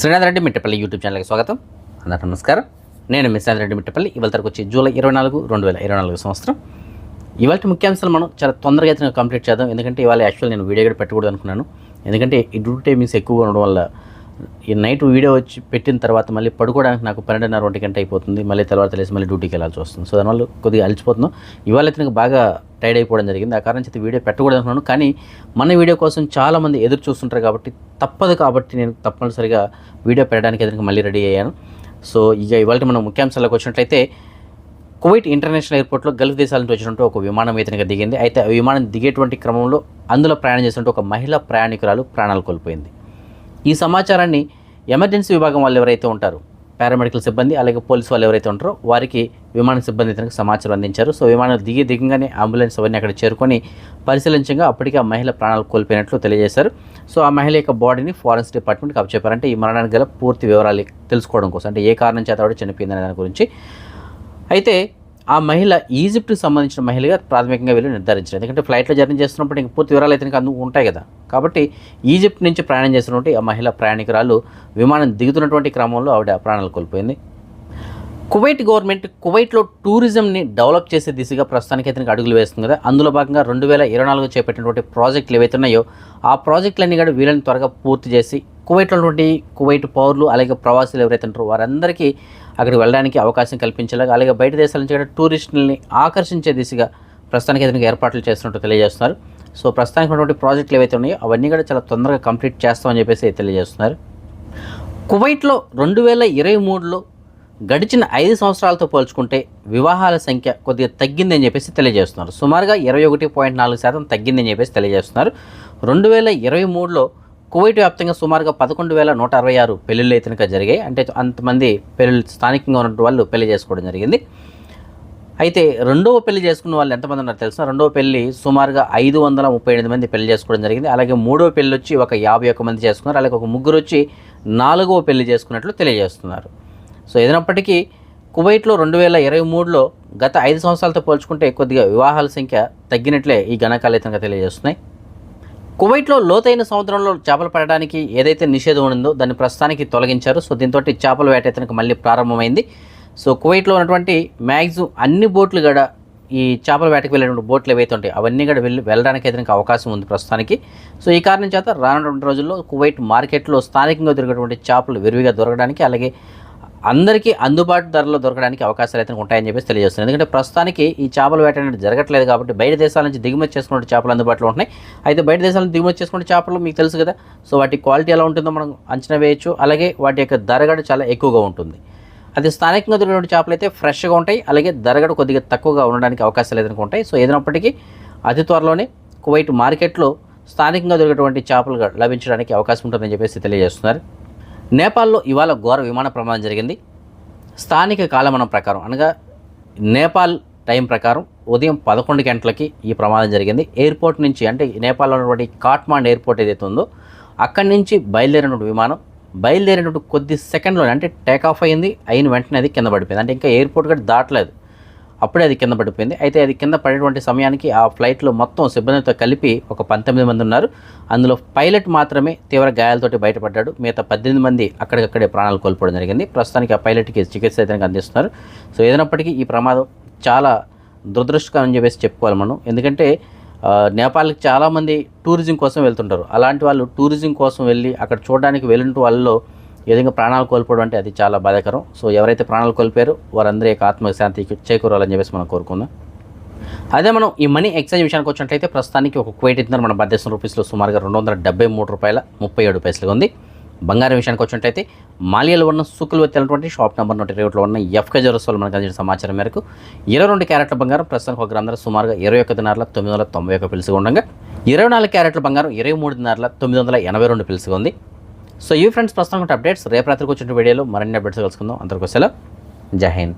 Srinath Reddy Mittapalli YouTube ఛానల్కి స్వాగతం. అందరికీ నమస్కారం. నేను మీ శ్రీనాథ్ రెడ్డి మిట్టపల్లి. ఇవాళ తరకు వచ్చి జూలై ఇరవై నాలుగు రెండు వేల ఇరవై నాలుగు సంవత్సరం. ఇవాళ ముఖ్యాంశాలు మనం చాలా తొందరగా అయితే కంప్లీట్ చేద్దాం. ఎందుకంటే ఇవాళ యాక్చువల్ నేను వీడియో కూడా పెట్టకూడదు అనుకున్నాను ఎందుకంటే ఈ డ్యూటీ టైమింగ్స్ ఎక్కువగా ఉండడం వల్ల ఈ నైట్ వీడియో వచ్చి పెట్టిన తర్వాత మళ్ళీ పడుకోవడానికి నాకు పన్నెండున్నర ఒంటి గంట అయిపోతుంది. మళ్ళీ తర్వాత లేసి మళ్ళీ డ్యూటీకి వెళ్ళాల్సి వస్తుంది. సో దానివల్ల కొద్దిగా అలసిపోతున్నాం. ఇవాళ అయితే నాకు బాగా టైడ్ అయిపోవడం జరిగింది. ఆ కారణం చేతి వీడియో పెట్టకూడదు అనుకున్నాను. కానీ మన వీడియో కోసం చాలామంది ఎదురు చూస్తుంటారు కాబట్టి తప్పదు కాబట్టి నేను తప్పనిసరిగా వీడియో పెట్టడానికి ఎదురుగా మళ్ళీ రెడీ అయ్యాను. సో ఇక ఇవాళ మనం ముఖ్యాంశాలకు వచ్చినట్లయితే కువైట్ ఇంటర్నేషనల్ ఎయిర్పోర్ట్లో గల్ఫ్ దేశాల నుంచి వచ్చినట్టు ఒక విమానం ఇతనికి దిగింది. అయితే ఆ విమానం దిగేటువంటి క్రమంలో అందులో ప్రయాణం చేసినట్టు ఒక మహిళా ప్రయాణికురాలు ప్రాణాలు కోల్పోయింది. ఈ సమాచారాన్ని ఎమర్జెన్సీ విభాగం వాళ్ళు ఎవరైతే ఉంటారో పారామెడికల్ సిబ్బంది అలాగే పోలీసు వాళ్ళు ఎవరైతే ఉంటారో వారికి విమాన సిబ్బంది ఇతనికి సమాచారం అందించారు. సో విమానం దిగి దిగంగానే అంబులెన్స్ అవన్నీ అక్కడ చేరుకొని పరిశీలించగా అప్పటికే ఆ మహిళ ప్రాణాలు కోల్పోయినట్లు తెలియజేశారు. సో ఆ మహిళ యొక్క బాడీని ఫారెన్స్ డిపార్ట్మెంట్కి అప్పచెప్పారంటే ఈ మరణానికి గల పూర్తి వివరాలు తెలుసుకోవడం కోసం అంటే ఏ కారణం చేత ఆవిడ చనిపోయిందనే దాని గురించి. అయితే ఆ మహిళ ఈజిప్ట్కి సంబంధించిన మహిళగా ప్రాథమికంగా వీళ్ళు నిర్ధారించారు. ఎందుకంటే ఫ్లైట్లో జర్నీ చేస్తున్నప్పుడు ఇంక పూర్తి వివరాలు అయితే అందుకు ఉంటాయి కదా. కాబట్టి ఈజిప్ట్ నుంచి ప్రయాణం చేస్తున్నటువంటి ఆ మహిళ ప్రయాణికురాలు విమానం దిగుతున్నటువంటి క్రమంలో ఆవిడ ప్రాణాలు కోల్పోయింది. కువైట్ గవర్నమెంట్ కువైట్లో టూరిజంని డెవలప్ చేసే దిశగా ప్రస్తుతానికి అయితే అడుగులు వేస్తుంది కదా. అందులో భాగంగా రెండు వేల ఇరవై నాలుగు చేపట్టినటువంటి ప్రాజెక్టులు ఏవైతే ఉన్నాయో ఆ ప్రాజెక్టులన్నీ కూడా వీళ్ళని త్వరగా పూర్తి చేసి కువైట్లో ఉన్నటువంటి కువైట్ పౌరులు అలాగే ప్రవాసులు ఎవరైతే ఉంటారో వారందరికీ అక్కడికి వెళ్ళడానికి అవకాశం కల్పించేలాగా అలాగే బయట దేశాల నుంచి కూడా టూరిస్టులని ఆకర్షించే దిశగా ప్రస్తుతానికి ఏదైనా ఏర్పాట్లు చేస్తున్నట్టు తెలియజేస్తున్నారు. సో ప్రస్తుతానికి ఉన్నటువంటి ప్రాజెక్టులు ఏవైతే ఉన్నాయో అవన్నీ కూడా చాలా తొందరగా కంప్లీట్ చేస్తామని చెప్పేసి తెలియజేస్తున్నారు. కువైట్లో రెండు వేల ఇరవై మూడులో గడిచిన ఐదు సంవత్సరాలతో పోల్చుకుంటే వివాహాల సంఖ్య కొద్దిగా తగ్గిందని చెప్పేసి తెలియజేస్తున్నారు. సుమారుగా ఇరవై ఒకటి పాయింట్ నాలుగు శాతం తగ్గిందని చెప్పేసి తెలియజేస్తున్నారు. రెండు వేల ఇరవై మూడులో కువైట్ వ్యాప్తంగా సుమారుగా పదకొండు వేల నూట అరవై ఆరు పెళ్ళిళ్ళు అయితే కనుక జరిగాయి. అంటే అంతమంది పెళ్ళి స్థానికంగా ఉన్నటువంటి వాళ్ళు పెళ్ళి చేసుకోవడం జరిగింది. అయితే రెండవ పెళ్ళి చేసుకున్న వాళ్ళు ఎంతమంది ఉన్నారు తెలుసా? రెండవ పెళ్ళి సుమారుగా ఐదు వందల ముప్పై ఎనిమిది మంది పెళ్ళి చేసుకోవడం జరిగింది. అలాగే మూడవ పెళ్ళి వచ్చి ఒక యాభై ఒక్క మంది చేసుకున్నారు. అలాగే ఒక ముగ్గురు వచ్చి నాలుగవ పెళ్ళి చేసుకున్నట్లు తెలియజేస్తున్నారు. సో ఏదైనప్పటికీ కువైట్లో రెండు వేల ఇరవై మూడులో గత ఐదు సంవత్సరాలతో పోల్చుకుంటే కొద్దిగా వివాహాల సంఖ్య తగ్గినట్లే ఈ గణకాలితంగా తెలియజేస్తున్నాయి. కువైట్లో లోతైన సముద్రంలో చేపలు పడడానికి ఏదైతే నిషేధం ఉందో దాన్ని ప్రస్తుతానికి తొలగించారు. సో దీంతో చేపల వేట ఇతనికి మళ్ళీ ప్రారంభమైంది. సో కువైట్లో ఉన్నటువంటి మ్యాక్సిమం అన్ని బోట్లు కూడా ఈ చేపల వేటకు వెళ్ళేటువంటి బోట్లు ఏవైతే ఉంటాయి అవన్నీ కూడా వెళ్ళి వెళ్ళడానికి అయితే అవకాశం ఉంది ప్రస్తుతానికి. సో ఈ కారణం చేత రానున్నటువంటి రోజుల్లో కువైట్ మార్కెట్లో స్థానికంగా దొరికేటువంటి చేపలు విరివిగా దొరకడానికి అలాగే అందరికీ అందుబాటు ధరలో దొరకడానికి అవకాశాలు అయితే ఉంటాయని చెప్పేసి తెలియజేస్తుంది. ఎందుకంటే ప్రస్తుతానికి ఈ చేపల వేట అనేది జరగట్లేదు కాబట్టి బయట దేశాల నుంచి దిగుమతి చేసుకున్న చేపలు అందుబాటులో ఉంటున్నాయి. అయితే బయట దేశాల నుంచి దిగుమతి చేసుకునే చేపలు మీకు తెలుసు కదా. సో వాటి క్వాలిటీ ఎలా ఉంటుందో మనం అంచనా వేయచ్చు. అలాగే వాటి యొక్క ధర కూడా చాలా ఎక్కువగా ఉంటుంది. అది స్థానికంగా దొరికినటువంటి చేపలు అయితే ఫ్రెష్గా ఉంటాయి. అలాగే ధర కూడా కొద్దిగా తక్కువగా ఉండడానికి అవకాశాలు ఏదైనా ఉంటాయి. సో ఏదైనప్పటికీ అతి త్వరలోనే కువైట్ మార్కెట్లో స్థానికంగా దొరికేటువంటి చేపలు లభించడానికి అవకాశం ఉంటుందని చెప్పేసి తెలియజేస్తున్నారు. నేపాల్లో ఇవాళ ఘోర విమాన ప్రమాదం జరిగింది. స్థానిక కాలమానం ప్రకారం అనగా నేపాల్ టైం ప్రకారం ఉదయం పదకొండు గంటలకి ఈ ప్రమాదం జరిగింది. ఎయిర్పోర్ట్ నుంచి అంటే నేపాల్లో ఉన్నటువంటి కాట్మాండ్ ఎయిర్పోర్ట్ ఏదైతే ఉందో అక్కడి నుంచి బయలుదేరినటువంటి విమానం బయలుదేరినటువంటి కొద్ది సెకండ్లో అంటే టేక్ ఆఫ్ అయింది. అయిన వెంటనే అది కింద పడిపోయింది. అంటే ఇంకా ఎయిర్పోర్ట్ కూడా దాటలేదు. అప్పుడే అది కింద పడిపోయింది. అయితే అది కింద పడేటువంటి సమయానికి ఆ ఫ్లైట్లో మొత్తం సిబ్బందితో కలిపి ఒక పంతొమ్మిది మంది ఉన్నారు. అందులో పైలట్ మాత్రమే తీవ్ర గాయాలతోటి బయటపడ్డాడు. మిగతా పద్దెనిమిది మంది అక్కడికక్కడే ప్రాణాలు కోల్పోవడం జరిగింది. ప్రస్తుతానికి ఆ పైలట్కి చికిత్స అయితే అందిస్తున్నారు. సో ఏదైనప్పటికీ ఈ ప్రమాదం చాలా దురదృష్టకరం అని చెప్పేసి చెప్పుకోవాలి మనం. ఎందుకంటే నేపాల్కి చాలామంది టూరిజం కోసం వెళ్తుంటారు. అలాంటి వాళ్ళు టూరిజం కోసం వెళ్ళి అక్కడ చూడడానికి వెళ్ళిన వాళ్ళలో ఈ విధంగా ప్రాణాలు కోల్పోవడం అంటే అది చాలా బాధాకరం. సో ఎవరైతే ప్రాణాలు కోల్పోయారో వారందరూ యొక్క ఆత్మశాంతికి చేకూరాలని చెప్పేసి మనం కోరుకుందాం. అదే మనం ఈ మనీ ఎక్స్చేంజ్ విషయానికి వచ్చినట్లయితే ప్రస్తుతానికి ఒక క్వేట్ ఇద్దరు మన భారతదేశం రూపీస్లో సుమారుగా రెండు వందల డెబ్బై మూడు రూపాయల ముప్పై ఏడు పైసలుగా ఉంది. బంగారం విషయానికి వచ్చినట్లయితే మాలియాలో ఉన్న సుకులు వచ్చినటువంటి షాప్ నెంబర్ నూట ఇరవై ఒకటిలో ఉన్న ఎఫ్కే జెరోస్లో మనకు అందించిన సమాచారం మేరకు ఇరవై రెండు క్యారెట్ల బంగారం ప్రస్తుతానికి ఒక గ్రామ సుమారుగా ఇరవై ఒక్క దినార్ల తొమ్మిది వందల తొంభై ఒక పిలుసుగా ఉండగా ఇరవై నాలుగు క్యారెట్ల బంగారం ఇరవై మూడు దినార్ల తొమ్మిది వందల ఎనభై రెండు పిలుసుగా ఉంది. సో ఈ ఫ్రెండ్స్ ప్రస్తుతం అప్డేట్స్ రేపు రాత్రికి వచ్చిన వీడియోలో మరిన్ని అప్డేట్స్ కలుసుకుందాం. అందరికీ సెలవు. జై హింద్.